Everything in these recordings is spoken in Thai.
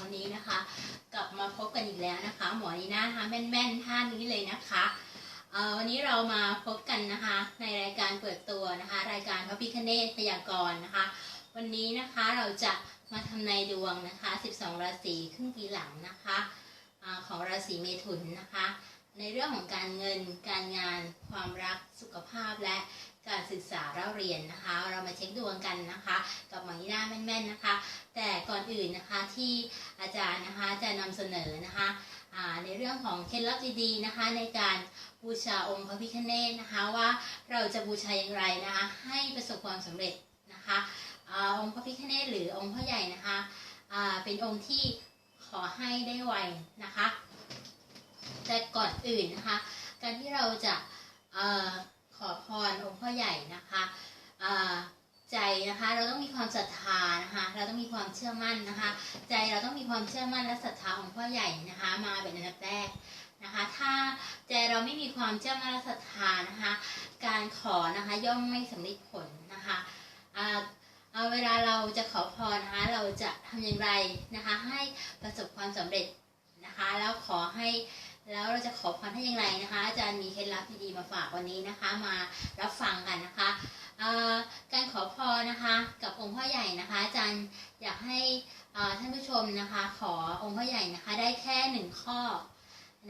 วันนี้นะคะ กลับมาพบกันอีกแล้วนะคะ หมอนีน่านะคะแม่นๆท่านี้เลยนะคะวันนี้เรามาพบกันนะคะ ในรายการเปิดตัวนะคะ รายการพระพิคเนตพยากรณ์นะคะ วันนี้นะคะเราจะมาทำนายดวงนะคะ 12 ราศีครึ่งปีหลังนะคะอของราศีเมถุนนะคะ ในเรื่องของการเงินการงานความรักสุขภาพและ การศึกษาเล่าเรียนนะคะ เรามาเช็คดวงกันนะคะ กับหมอนีน่าแม่นๆนะคะ แต่ก่อนอื่นนะคะที่อาจารย์นะคะจะนำเสนอนะคะในเรื่องของเคล็ดลับดีๆนะคะ ในการบูชาองค์พระพิฆเนศนะคะว่าเราจะบูชาอย่างไรนะคะ ให้ประสบความสำเร็จนะคะอองค์พระพิฆเนศหรือองค์พ่อใหญ่นะคะเป็นองค์ที่ขอให้ได้ไวนะคะ แต่ก่อนอื่นนะคะ การที่เราจะ ขอพรองค์พ่อใหญ่นะคะใจนะคะเราต้องมีความศรัทธานะคะเราต้องมีความเชื่อมั่นนะคะ ใจเราต้องมีความเชื่อมั่นและศรัทธาของพ่อใหญ่นะคะ มาเป็นอันดับแรกนะคะ ถ้าใจเราไม่มีความเชื่อมั่นและศรัทธานะคะ การขอนะคะย่อมไม่สำเร็จผลนะคะเอาเวลาเราจะขอพรนะคะเราจะทำอย่างไรนะคะ ให้ประสบความสำเร็จนะคะ แล้วขอให้ แล้วเราจะขอพรให้อย่างไรนะคะ อาจารย์มีเคล็ดลับดีๆมาฝากวันนี้นะคะ มารับฟังกันนะคะการขอพรนะคะ กับองค์พ่อใหญ่นะคะ อาจารย์อยากให้ท่านผู้ชมนะคะ ขอองค์พ่อใหญ่นะคะ ได้แค่หนึ่งข้อ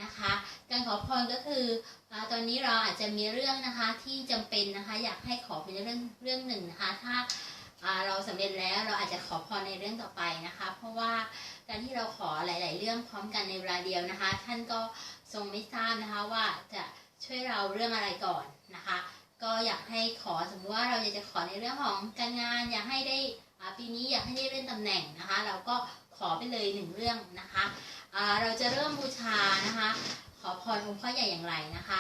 นะคะ การขอพรก็คืออตอนนี้เราอาจจะมีเรื่องนะคะที่จำเป็นนะคะ อยากให้ขอเป็นเรื่องเรื่องหนึ่งนะคะ ถ้าอ่าเราสำเร็จแล้วเราอาจจะขอพรในเรื่องต่อไปนะคะ เพราะว่า การที่เราขอหลาย ๆ เรื่องพร้อมกันในเวลาเดียวนะคะ ท่านก็ทรงไม่ทราบนะคะว่าจะช่วยเราเรื่องอะไรก่อนนะคะ ก็อยากให้ขอสมมติว่าเราอยากจะขอในเรื่องของการงาน อยากให้ได้ปีนี้อยากให้ได้เลื่อนตำแหน่งนะคะ เราก็ขอไปเลยหนึ่งเรื่องนะคะเราจะเริ่มบูชานะคะ ขอพรองค์พ่อใหญ่อย่างไรนะคะ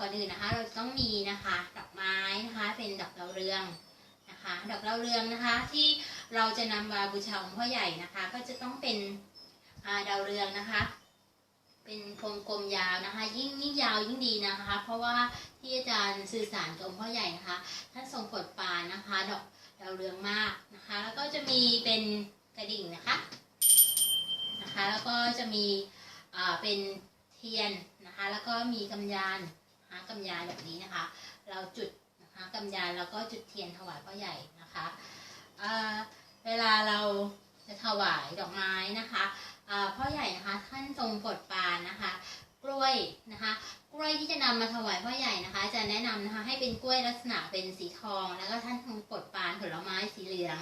ก่อนอื่นนะคะเราต้องมีนะคะดอกไม้นะคะเป็นดอกดาวเรือง นะคะดอกดาวเรืองนะคะที่เราจะนำมาบูชาองค์พ่อใหญ่นะคะ ก็จะต้องเป็นดาวเรืองนะคะ เป็นพวงกลมยาวนะคะ ยิ่งยิ่งยาวยิ่งดีนะคะ เพราะว่าที่อาจารย์สื่อสารกับองค์พ่อใหญ่นะคะท่านทรงโปรดปานนะคะ ดอกดาวเรืองมากนะคะ แล้วก็จะมีเป็นกระดิ่งนะคะนะคะ แล้วก็จะมีเป็นเทียนนะคะ แล้วก็มีกำยานนะคะกำยานแบบนี้นะคะ เราจุด นะคะกำยานแล้วก็จุดเทียนถวายพ่อใหญ่นะคะเวลาเราจะถวายดอกไม้นะคะพ่อใหญ่นะคะท่านทรงโปรดปานนะคะ กล้วยนะคะกล้วยที่จะนำมาถวายพ่อใหญ่นะคะ จะแนะนำนะคะให้เป็นกล้วยลักษณะเป็นสีทอง แล้วก็ท่านทรงปลดปานผลไม้สีเหลือง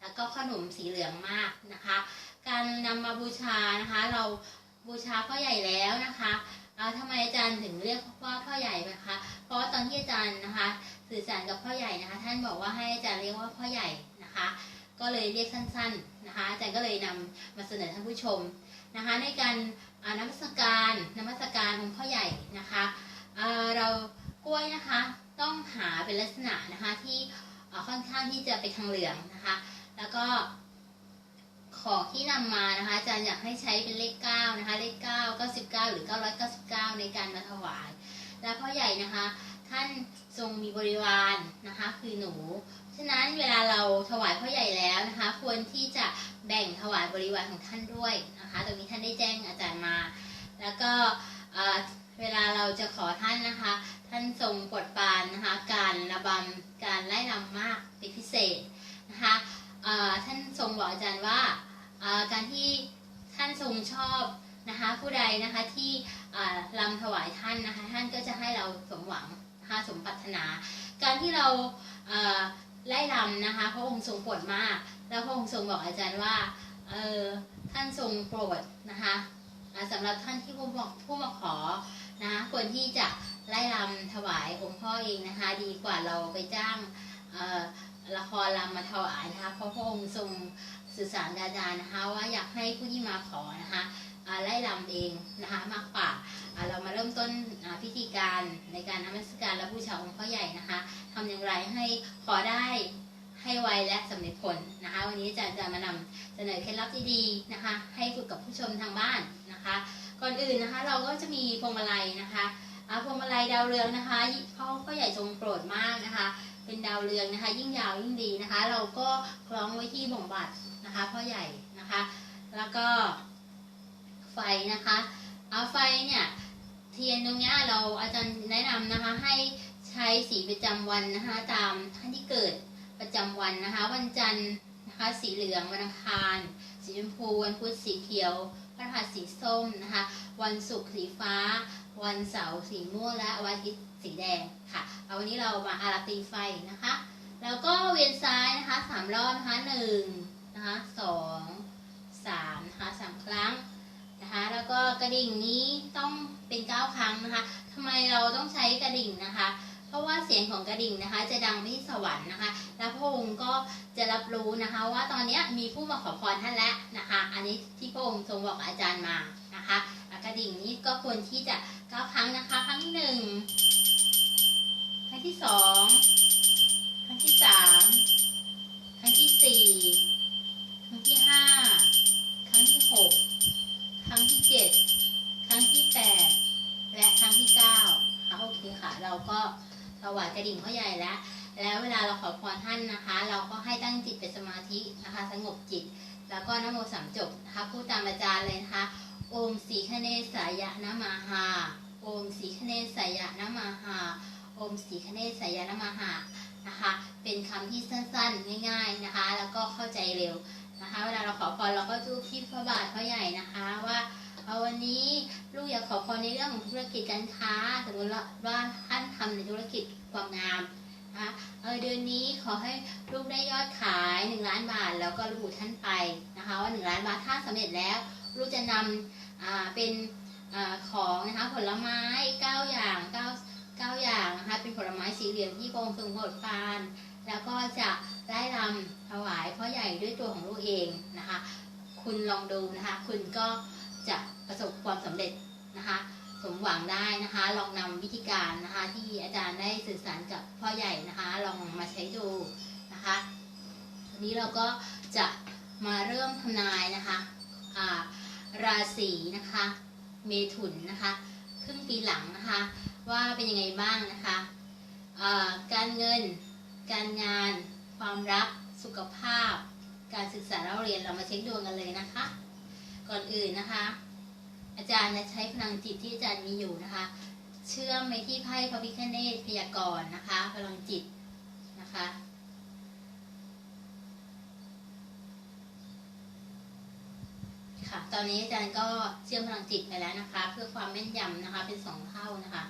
แล้วก็ขนมสีเหลืองมากนะคะ การนำมาบูชานะคะ เราบูชาพ่อใหญ่แล้วนะคะทำไมอาจารย์ถึงเรียกว่าพ่อใหญ่นะคะ เพราะตอนที่อาจารย์นะคะ สื่อสารกับพ่อใหญ่นะคะ ท่านบอกว่าให้อาจารย์เรียกว่าพ่อใหญ่นะคะ ก็เลยเรียกสั้นๆนะคะอาจารย์ก็เลยนำมาเสนอท่านผู้ชมนะคะ ในการนมัสการนมัสการองค์พ่อใหญ่นะคะเรากล้วยนะคะต้องหาเป็นลักษณะนะคะที่ค่อนข้างที่จะไปทางเหลืองนะคะ แล้วก็ของที่นำมานะคะอาจารย์อยากให้ใช้เป็นเลข9นะคะเลข9 99 หรือ 999 ในการมาถวาย และพ่อใหญ่นะคะ ท่านทรงมีบริวารนะคะ คือหนู ฉะนั้นเวลาเราถวายพ่อใหญ่แล้วนะคะ ควรที่จะแบ่งถวายบริวารของท่านด้วยนะคะ ตรงนี้ท่านได้แจ้งอาจารย์มา แล้วก็เวลาเราจะขอท่านนะคะ ท่านทรงโปรดปานนะคะ การระบำการไล่รำมากเป็นพิเศษนะคะท่านทรงบอกอาจารย์ว่าการที่ท่านทรงชอบนะคะผู้ใดนะคะที่เอ่อรำถวายท่านนะคะ ท่านก็จะให้เราสมหวัง นะคะสมปรารถนา การที่เราไล่รำนะคะ พระองค์ทรงโปรดมาก แล้วพระองค์ทรงบอกอาจารย์ว่าท่านทรงโปรดนะคะสำหรับท่านที่ผู้มาผู้มาขอนะคะควรที่จะไล่รำถวายองค์พ่อเองนะคะ ดีกว่าเราไปจ้างละครรำมาถวายนะคะเพราะพระองค์ทรงสื่อสารกับอาจารย์นะคะ ว่าอยากให้ผู้ที่มาขอนะคะไล่รำเองนะคะมากกว่า เรามาเริ่มต้นพิธีการในการนมัสการและบูชาองค์พ่อใหญ่นะคะทำอย่างไรให้ขอได้ให้ไวและสำเร็จผลนะคะ วันนี้อาจารย์จะมานำเสนอเคล็ดลับดีๆนะคะ ให้ฝึกกับผู้ชมทางบ้านนะคะ ก่อนอื่นนะคะ เราก็จะมีพวงมาลัยนะคะอ่าพวงมาลัยดาวเรืองนะคะพ่อพ่อใหญ่ทรงโปรดมากนะคะ เป็นดาวเรืองนะคะ ยิ่งยาวยิ่งดีนะคะ เราก็คล้องไว้ที่บ่งบัตรนะคะพ่อใหญ่นะคะ แล้วก็ไฟนะคะ เอาไฟเนี่ยเทียนตรงเนี้ยเราอาจารย์แนะนำนะคะให้ใช้สีประจำวันนะคะตามท่านที่เกิดประจำวันนะคะ วันจันทร์นะคะสีเหลืองวันอังคารสีชมพูวันพุธสีเขียวพฤหัสสีส้มนะคะ วันศุกร์สีฟ้า วันเสาร์สีม่วงและวันอาทิตย์สีแดงค่ะเอาวันนี้เรามาอาราตีไฟนะคะ แล้วก็เวียนซ้ายนะคะสามรอบนะคะหนึ่งนะคะสองสามนะคะสามครั้ง นะคะ แล้วก็กระดิ่งนี้ต้องเป็นเก้าครั้งนะคะทำไมเราต้องใช้กระดิ่งนะคะ เพราะว่าเสียงของกระดิ่งนะคะ จะดังไปที่สวรรค์นะคะ แล้วพระองค์ก็จะรับรู้นะคะ ว่าตอนนี้มีผู้มาขอพรท่านแล้วนะคะ อันนี้ที่พระองค์ทรงบอกอาจารย์มานะคะอะกระดิ่งนี้ก็ควรที่จะเก้าครั้งนะคะ ครั้งที่หนึ่งครั้งที่สองครั้งที่สามครั้งที่สี่ รั้งที่เจ็ดครั้งที่แปดและครั้งที่เก้าค่ะโอเคค่ะ เราก็ถวายกระดิ่งพ่อใหญ่แล้ว แล้วเวลาเราขอพรท่านนะคะ เราก็ให้ตั้งจิตเป็นสมาธินะคะ สงบจิต แล้วก็นโมสามจบนะคะพูดตามอาจารย์เลยนะคะ โอมสีคเนสายะนะมาหาโอมสีคเนสายะนะมาหาโอมสีคเนสายะนะมาหานะคะ เป็นคำที่สั้นๆ ง่าย ๆนะคะ แล้วก็เข้าใจเร็ว นะคะ เวลาเราขอพรเราก็ดูที่พระบาทพระใหญ่นะคะว่าเอาวันนี้ลูกอยากขอพรในเรื่องของธุรกิจการค้าสมมติว่าท่านทำในธุรกิจความงามนะคะเออเดือนนี้ขอให้ลูกได้ยอดขาย1ล้านบาทแล้วก็ระบุท่านไปนะคะว่า1ล้านบาทถ้าสำเร็จแล้วลูกจะนำอ่าเป็นอของนะคะผลไม้9อย่าง9 9อย่างนะคะเป็นผลไม้สีเหลืองที่พระองค์ทรงโปรดปรานแล้วก็จะ ได้รำถวายพ่อใหญ่ด้วยตัวของลูกเองนะคะ คุณลองดูนะคะ คุณก็จะประสบความสำเร็จนะคะ สมหวังได้นะคะ ลองนำวิธีการนะคะ ที่อาจารย์ได้สื่อสารกับพ่อใหญ่นะคะ ลองมาใช้ดูนะคะวันนี้เราก็จะมาเริ่มทำนายนะคะอ่าราศีนะคะ เมถุนนะคะครึ่งปีหลังนะคะ ว่าเป็นยังไงบ้างนะคะอ่าการเงินการงาน ความรัก สุขภาพ การศึกษาเราเรียนเรามาเช็คดวงกันเลยนะคะ ก่อนอื่นนะคะ อาจารย์จะใช้พลังจิตที่อาจารย์มีอยู่นะคะ เชื่อมไปที่ไพ่พระพิฆเนศพยากรณ์นะคะ พลังจิตนะคะค่ะ ตอนนี้อาจารย์ก็เชื่อมพลังจิตไปแล้วนะคะ เพื่อความแม่นยำนะคะ เป็นสองเท่านะคะ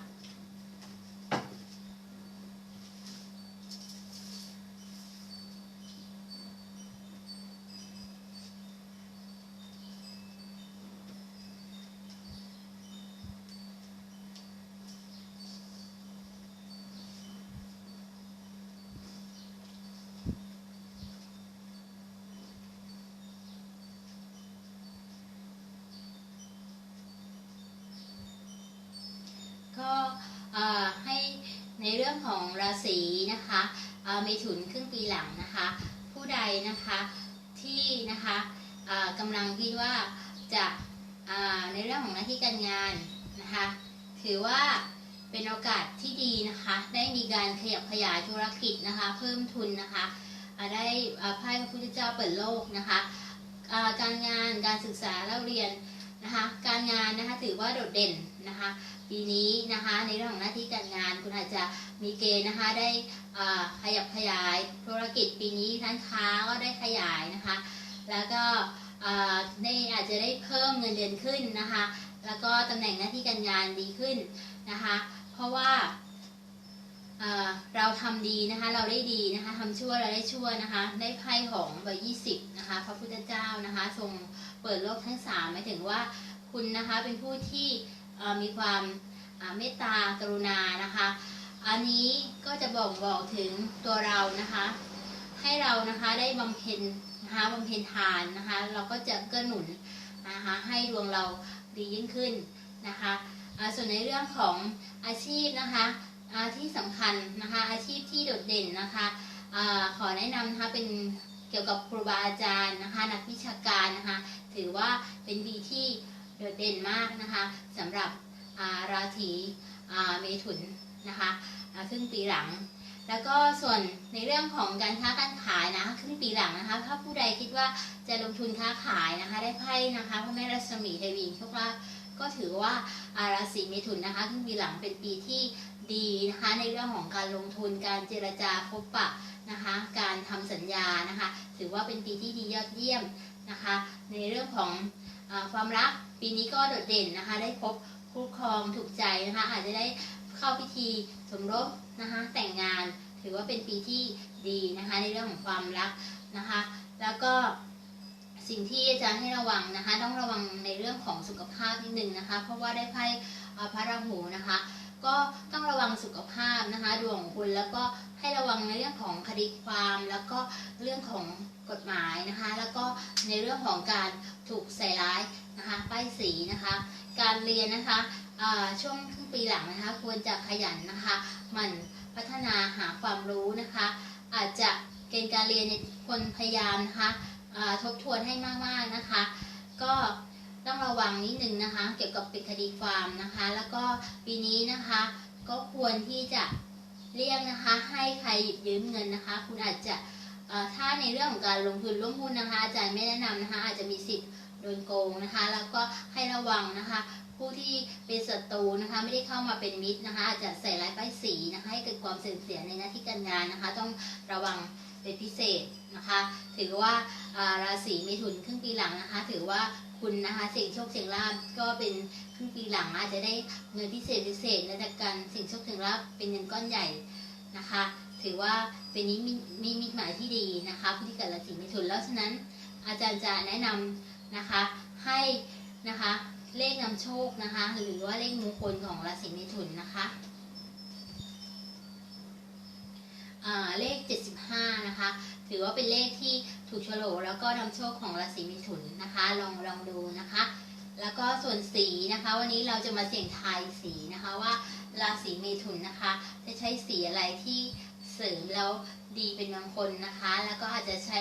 ก็เอ่อให้ในเรื่องของราศีนะคะ เอ่อเมถุนครึ่งปีหลังนะคะ ผู้ใดนะคะที่นะคะกำลังคิดว่าจะในเรื่องของหน้าที่การงานนะคะถือว่าเป็นโอกาสที่ดีนะคะ ได้มีการขยับขยายธุรกิจนะคะ เพิ่มทุนนะคะได้อ่าไพ่พระพุทธเจ้าเปิดโลกนะคะการงานการศึกษาเล่าเรียนนะคะ การงานนะคะถือว่าโดดเด่นนะคะ ปีนี้นะคะในเรื่องของหน้าที่การงาน คุณอาจจะมีเกณฑ์นะคะได้ขยับขยายธุรกิจปีนี้ร้านค้าก็ได้ขยายนะคะ แล้วก็อ่อาจจะได้เพิ่มเงินเดือนขึ้นนะคะ แล้วก็ตำแหน่งหน้าที่การงานดีขึ้นนะคะ เพราะว่าเราทำดีนะคะเราได้ดีนะคะทำชั่วเราได้ชั่วนะคะได้ไพ่ของเบยี่สิบนะคะพระพุทธเจ้านะคะทรงเปิดโลกทั้งสามหมายถึงว่าคุณนะคะเป็นผู้ที่มีความ เมตตากรุณานะคะ อันนี้ก็จะบ่งบอกถึงตัวเรานะคะ ให้เรานะคะได้บำเพ็ญนะคะบำเพ็ญทานนะคะ เราก็จะเกื้อหนุนนะคะให้ดวงเราดียิ่งขึ้นนะคะส่วนในเรื่องของอาชีพนะคะที่สำคัญนะคะอาชีพที่โดดเด่นนะคะอขอแนะนำนะคะเป็นเกี่ยวกับครูบาอาจารย์นะคะนักวิชาการนะคะถือว่าเป็นปีที่โดดเด่นมากนะคะสำหรับาราศีเมถุนนะคะครึ่งปีหลัง แล้วก็ส่วนในเรื่องของการค้าการขายนะครึ่งปีหลังนะคะ ถ้าผู้ใดคิดว่าจะลงทุนค้าขายนะคะ ได้ไพ่นะคะพระแม่รัศมีเทวีโชคลาภก็ถือว่าอาราศีเมถุนนะคะครึ่งปีหลังเป็นปีที่ดีนะคะในเรื่องของการลงทุนการเจรจาพบปะนะคะการทำสัญญานะคะ ถือว่าเป็นปีที่ดียอดเยี่ยมนะคะ ในเรื่องของอความรักปีนี้ก็โดดเด่นนะคะ ได้พบ คู่ครองถูกใจนะคะอาจจะได้เข้าพิธีสมรสนะคะแต่งงานถือว่าเป็นปีที่ดีนะคะในเรื่องของความรักนะคะ แล้วก็สิ่งที่อาจารย์ให้ระวังนะคะ ต้องระวังในเรื่องของสุขภาพนิดนึงนะคะ เพราะว่าได้ไพ่พระราหูนะคะ ก็ต้องระวังสุขภาพนะคะดวงของคุณแล้วก็ให้ระวังในเรื่องของคดีความแล้วก็เรื่องของกฎหมายนะคะ แล้วก็ในเรื่องของการถูกใส่ร้ายนะคะป้ายสีนะคะ การเรียนนะคะช่วงครึ่งปีหลังนะคะ ควรจะขยันนะคะหมันพัฒนาหาความรู้นะคะ อาจจะเกณฑ์การเรียนเนี่ยควรพยายามนะคะทบทวนให้มากๆนะคะ ก็ต้องระวังนิดนึงนะคะ เกี่ยวกับปิดคดีความนะคะ แล้วก็ปีนี้นะคะ ก็ควรที่จะเลี่ยงนะคะ ให้ใครหยิบยืมเงินนะคะ คุณอาจจะถ้าในเรื่องของการลงทุนร่วมหุ้นนะคะอาจารย์ไม่แนะนำนะคะ อาจจะมีสิทธิ์ โดนโกงนะคะ แล้วก็ให้ระวังนะคะ ผู้ที่เป็นศัตรูนะคะ ไม่ได้เข้ามาเป็นมิตรนะคะอาจจะใส่ร้ายป้ายสีนะคะ ให้เกิดความเสื่อมเสียในหน้าที่การงานนะคะ ต้องระวังเป็นพิเศษนะคะ ถือว่าราศีมิถุนครึ่งปีหลังนะคะ ถือว่าคุณนะคะเสี่ยงโชคเสี่ยงลาภก็เป็นครึ่งปีหลังอาจจะได้เงินพิเศษพิเศษและจากการเสี่ยงโชคเสี่ยงลาภเป็นเงินก้อนใหญ่นะคะ ถือว่าเป็นนิมิตมีมิตหมายที่ดีนะคะผู้ที่เกิดราศีมิถุนแล้วฉะนั้นอาจารย์จะแนะนำ นะคะ ให้นะคะเลขนำโชคนะคะ หรือว่าเลขมงคลของราศีมิถุนนะคะเลข 75 นะคะ ถือว่าเป็นเลขที่ถูกโฉลแล้วก็นำโชคของราศีมิถุนนะคะ ลองลองดูนะคะ แล้วก็ส่วนสีนะคะ วันนี้เราจะมาเสี่ยงทายสีนะคะว่าราศีเมถุนนะคะ จะใช้สีอะไรที่เสริมแล้วดีเป็นมงคลนะคะ แล้วก็อาจจะใช้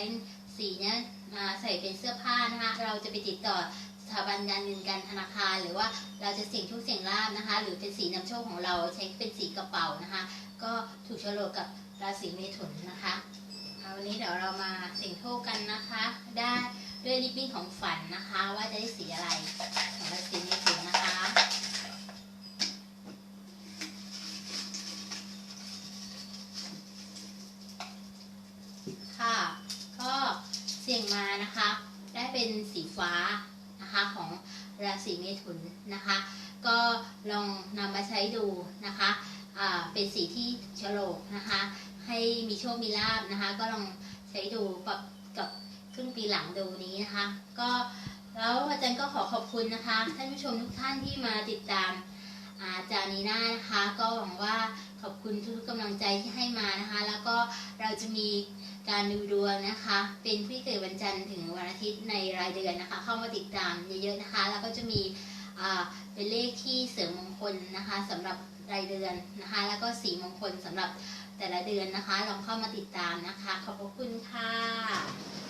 สีเนี้ย มาใส่เป็นเสื้อผ้านะคะเราจะไปติดต่อสถาบันการเงินการธนาคาร หรือว่าเราจะเสี่ยงโชคเสี่ยงลาบนะคะ หรือเป็นสีนำโชคของเราใช้เป็นสีกระเป๋านะคะ ก็ถูกโฉลกกับราศีเมถุนนะคะวันนี้เดี๋ยวเรามาเสี่ยงโชคกันนะคะ ได้ด้วยลิปบิ้นของฝันนะคะ ว่าจะได้สีอะไรของราศีเมถุนนะคะ ค่ะ ก็เสี่ยงมานะคะ ได้เป็นสีฟ้า นะคะของราศีเมถุนนะคะ ก็ลองนำมาใช้ดูนะคะเป็นสีที่ฉลกนะคะ ให้มีโชคมีลาบนะคะ ก็ลองใช้ดูปรับกับครึ่งปีหลังดูนี้นะคะ ก็แล้วอาจารย์ก็ขอขอบคุณนะคะ ท่านผู้ชมทุกท่านที่มาติดตามอาอาจารย์นีน่านะคะ ก็หวังว่าขอบคุณทุกๆกำลังใจที่ให้มานะคะ แล้วก็เราจะมี การดูดวงนะคะ เป็นผู้ที่เกิดวันจันทร์ถึงวันอาทิตย์ในรายเดือนนะคะ เข้ามาติดตามเยอะๆนะคะ แล้วก็จะมีเป็นเลขที่เสริมมงคลนะคะสำหรับรายเดือนนะคะ แล้วก็สีมงคลสำหรับแต่ละเดือนนะคะลองเข้ามาติดตามนะคะ ขอบพระคุณค่ะ